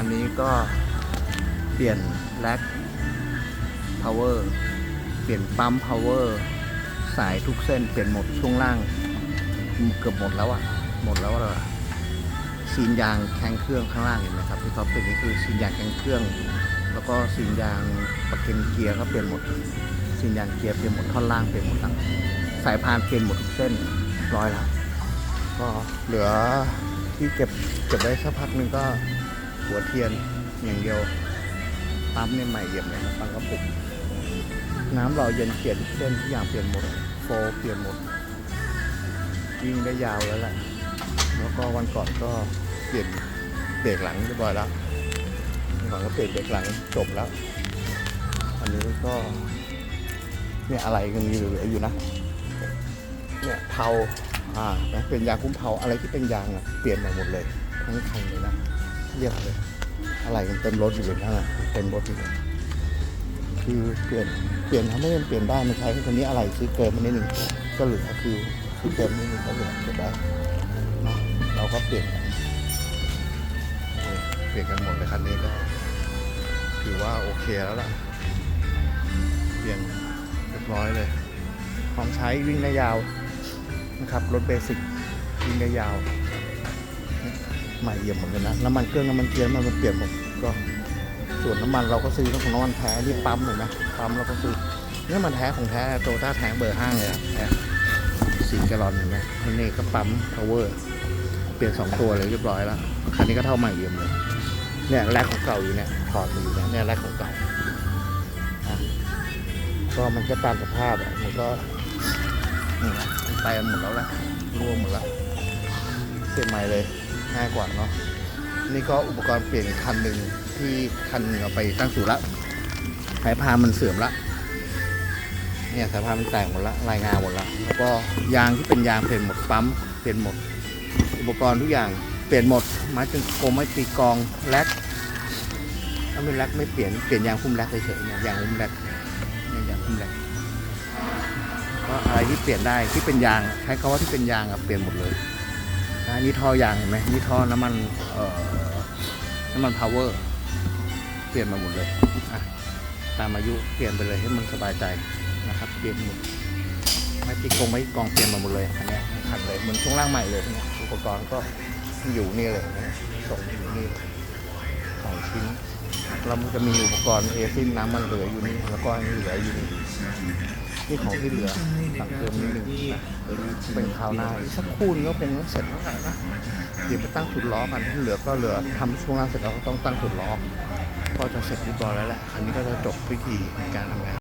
อันนี้ก็เปลี่ยนแลกพาวเวอร์เปลี่ยนปั๊มพาวเวอร์สายทุกเส้นเปลี่ยนหมดช่วงล่าง เกือบหมดแล้วอะหมดแล้วอะซีนยางแข้งเครื่องข้างล่างเห็นไหมครับที่เขาเปลี่ยนนี่คือซีนยางแข้งเครื่อง แล้วก็ซีนยางประเก็นเกียร์ก็เปลี่ยนหมดซีนยางเกียร์เปลี่ยนหมดท่อนล่างเปลี่ยนหมดทั้งสายพานเปลี่ยนหมดทุกเส้นร้อยแล้วก็เหลือที่เก็บเก็บได้สักพักหนึงก็ หัวเทียนอย่างเดียวปั๊มเนี่ยใหม่เยี่ยมเลยนะปั๊มกระปุก น้ำหล่อเย็นเปลี่ยนทุกเส้นทุกอย่างเปลี่ยนหมดโฟลเปลี่ยนหมดวิ่งได้ยาวแล้วแหละแล้วก็วันก่อนก็เปลี่ยนเบรกหลังเรียบร้อยแล้ววันก่อนก็เปลี่ยนเบรกหลังจบแล้ว อันนี้ก็เนี่ยอะไรยังมีเหลืออยู่นะ เนี่ยเทาอ่านะเป็นยางคุ้มเทาอะไรที่เป็นยางอะเปลี่ยนใหม่หมดเลยทั้งคันเลยนะ เยี่ยมเลย อะไรกันเต็มรถอยู่เลยนะเต็มรถอยู่เลยคือเปลี่ยนเปลี่ยนทำให้มันเปลี่ยนได้ไม่ใช่คนนี้อะไรซื้อเกินมานิดนึงก็เหลือคือซื้อเกินนิดนึงก็เหลือเก็บได้เนาะเราก็เปลี่ยนเปลี่ยนกันหมดเลยคันนี้ก็ถือว่าโอเคแล้วล่ะ เปลี่ยนเรียบร้อยเลยพร้อมใช้วิ่งได้ยาวนะครับรถเบสิกวิ่งได้ยาว ใหม่เยี่ยมเหมือนกันนะน้ำมันเครื่องน้ำมันเกียร์มันมันเปลี่ยนหมดก็ส่วนน้ำมันเราก็ซื้อของน้ำมันแท้ที่ปั๊มเห็นไหมปั๊มเราก็ซื้อเนี่ยมันแท้ของแท้โตต้าแท้งเบอร์ห้างเลยอะสี่แกลลอนเห็นไหมนนี้ก็ปั๊มพาวเวอร์เปลี่ยนสองตัวเลยเรียบร้อยแล้วคันนี้ก็เท่าใหม่เยี่ยมเลยเนี่ยแรกของเก่าอยู่เนี่ยถอดมาอยู่เนี่ยเนี่ยแรกของเก่าก็มันก็ตามสภาพอะมันก็นี่นะมันไปหมดแล้วละร่วมหมดแล้วเปลี่ยนใหม่เลย ง่ายกว่าเนาะนี่ก็อุปกรณ์เปลี่ยนคันหนึ่งที่คันหนึ่งเอาไปตั้งศูนย์ละสายพานมันเสื่อมละเนี่ยสายพานมันแตกหมดละรายงานหมดละแล้วก็ยางที่เป็นยางเปลี่ยนหมดปั๊มเปลี่ยนหมด อุปกรณ์ทุกอย่างเปลี่ยนหมดไม้จึงโกงไม้ตีกองแลกถ้าไม่แลกไม่เปลี่ยนเปลี่ยนยางคุ้มแลกเฉยๆเนี่ยยางคุ้มแลกเนี่ยยางคุ้มแลกก็อะไรที่เปลี่ยนได้ที่เป็นยางใช้คาว่าที่เป็นยางอะเปลี่ยนหมดเลย นะนี่ท่อยางเห็นไหมนี่ท่อน้ำมันเอ่อน้ำมันพาวเวอร์เปลี่ยนมาหมดเลยอะตามอายุเปลี่ยนไปเลยให้มันสบายใจนะครับ เปลี่ยนหมดไม่ติดกงไม่กองเปลี่ยนมาหมดเลยอันนี้ยทั้งคันเลยเหมือนช่วงล่างใหม่เลยอุปกรณ์ก็อยู่นี่เลยนะส่งอยู่นี่สองชิ้นแล้วมันจะมีอุปกรณ์เอซินน้ำมันเหลืออยู่นี่แล้วก็อันนี้เหลืออยู่นี่ นี่ของที่เหลือสั่งเติมนิดนึงเป็นคราวหน้าอีกสักคู่นึงก็คงเสร็จแล้วแหละนะเดี๋ยวไปตั้งสุดล้อกันที่เหลือก็เหลือทำช่วงล่างเสร็จแล้วก็ต้องตั้งสุดล้อก็จะเสร็จเรียบร้อยแล้วแหละอันนี้ก็จะจบพิธีในการทำงาน